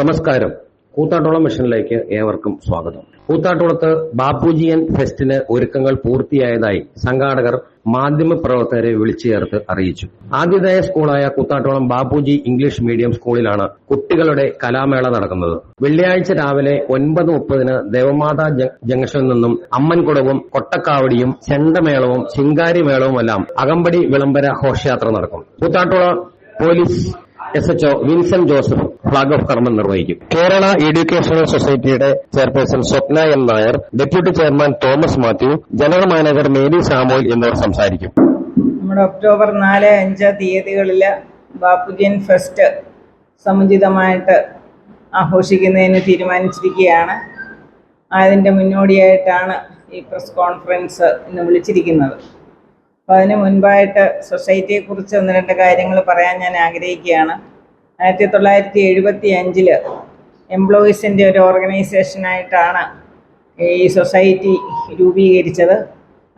നമസ്കാരം. കൂത്താട്ടോളം മിഷനിലേക്ക് ഏവർക്കും സ്വാഗതം. കൂത്താട്ടോളത്ത് ബാപ്പുജിയൻ ഫെസ്റ്റിന് ഒരുക്കങ്ങൾ പൂർത്തിയായതായി സംഘാടകർ മാധ്യമപ്രവർത്തകരെ വിളിച്ചു ചേർത്ത് അറിയിച്ചു. ആദ്യതായ സ്കൂളായ കൂത്താട്ടോളം ബാപ്പുജി ഇംഗ്ലീഷ് മീഡിയം സ്കൂളിലാണ് കുട്ടികളുടെ കലാമേള നടക്കുന്നത്. വെള്ളിയാഴ്ച രാവിലെ ഒൻപത് മുപ്പതിന് ദേവമാതാ ജംഗ്ഷനിൽ നിന്നും അമ്മൻകുടവും കൊട്ടക്കാവടിയും ചെണ്ടമേളവും ശിങ്കാരിമേളവുമെല്ലാം അകമ്പടി വിളംബര ഘോഷയാത്ര നടക്കും. Koothattukulam police S H O Vincent Joseph flag off കർമ്മം നിർവഹിക്കും. കേരള എഡ്യൂക്കേഷണൽ സൊസൈറ്റിയുടെ chairperson Swapna M Nair deputy chairman Thomas Mathew general manager Mary Samuel എന്നിവർ സംസാരിക്കും. നമ്മുടെ ഒക്ടോബർ നാല് അഞ്ച് തീയതികളിൽ ബാപ്പുജിയൻ ഫെസ്റ്റ് സമുചിതമായിട്ട് ആഘോഷിക്കുന്നതിന് തീരുമാനിച്ചിരിക്കുകയാണ്. അതിന്റെ മുന്നോടിയായിട്ടാണ് ഈ പ്രസ് കോൺഫറൻസ് ഇന്ന് വിളിച്ചിരിക്കുന്നത്. അപ്പോൾ അതിന് മുൻപായിട്ട് സൊസൈറ്റിയെക്കുറിച്ച് ഒന്ന് രണ്ട് കാര്യങ്ങൾ പറയാൻ ഞാൻ ആഗ്രഹിക്കുകയാണ്. ആയിരത്തി തൊള്ളായിരത്തി എഴുപത്തി അഞ്ചിൽ എംപ്ലോയീസിന്റെ ഒരു ഓർഗനൈസേഷനായിട്ടാണ് ഈ സൊസൈറ്റി രൂപീകരിച്ചത്.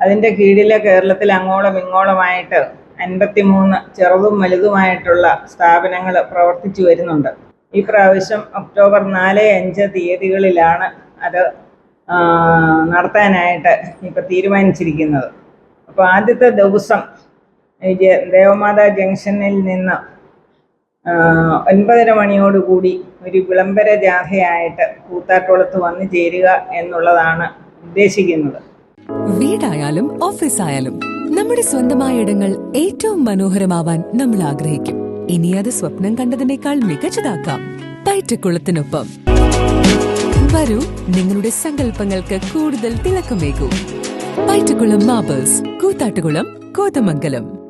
അതിന്റെ കീഴിൽ കേരളത്തിൽ അങ്ങോളം ഇങ്ങോളമായിട്ട് അൻപത്തി മൂന്ന് ചെറുതും വലുതുമായിട്ടുള്ള സ്ഥാപനങ്ങൾ പ്രവർത്തിച്ചു വരുന്നുണ്ട്. ഈ പ്രാവശ്യം ഒക്ടോബർ നാല് അഞ്ച് തീയതികളിലാണ് അത് നടത്താനായിട്ട് ഇപ്പോൾ തീരുമാനിച്ചിരിക്കുന്നത്. അപ്പോൾ ആദ്യത്തെ ദിവസം ദേവമാതാ ജംഗ്ഷനിൽ നിന്ന് ഒൻപതര മണിയോടുകൂടി ഒരു വിളംബര ജാഥയായിട്ട് കൂത്താട്ടോളത്ത് വന്നു ചേരുക എന്നുള്ളതാണ് ഉദ്ദേശിക്കുന്നത്. വീടായാലും ഓഫീസ് ആയാലും നമ്മുടെ സ്വന്തമായ ഇടങ്ങൾ ഏറ്റവും മനോഹരമാവാൻ നമ്മൾ ആഗ്രഹിക്കും. ഇനി അത് സ്വപ്നം കണ്ടതിനേക്കാൾ മികച്ചതാക്കാം. പയറ്റക്കുളത്തിനൊപ്പം വരൂ നിങ്ങളുടെ സങ്കല്പങ്ങൾക്ക് കൂടുതൽ തിളക്കമേകൂ. പയറ്റക്കുളം മാബേഴ്സ് കൂത്താട്ടുകുളം കോതമംഗലം.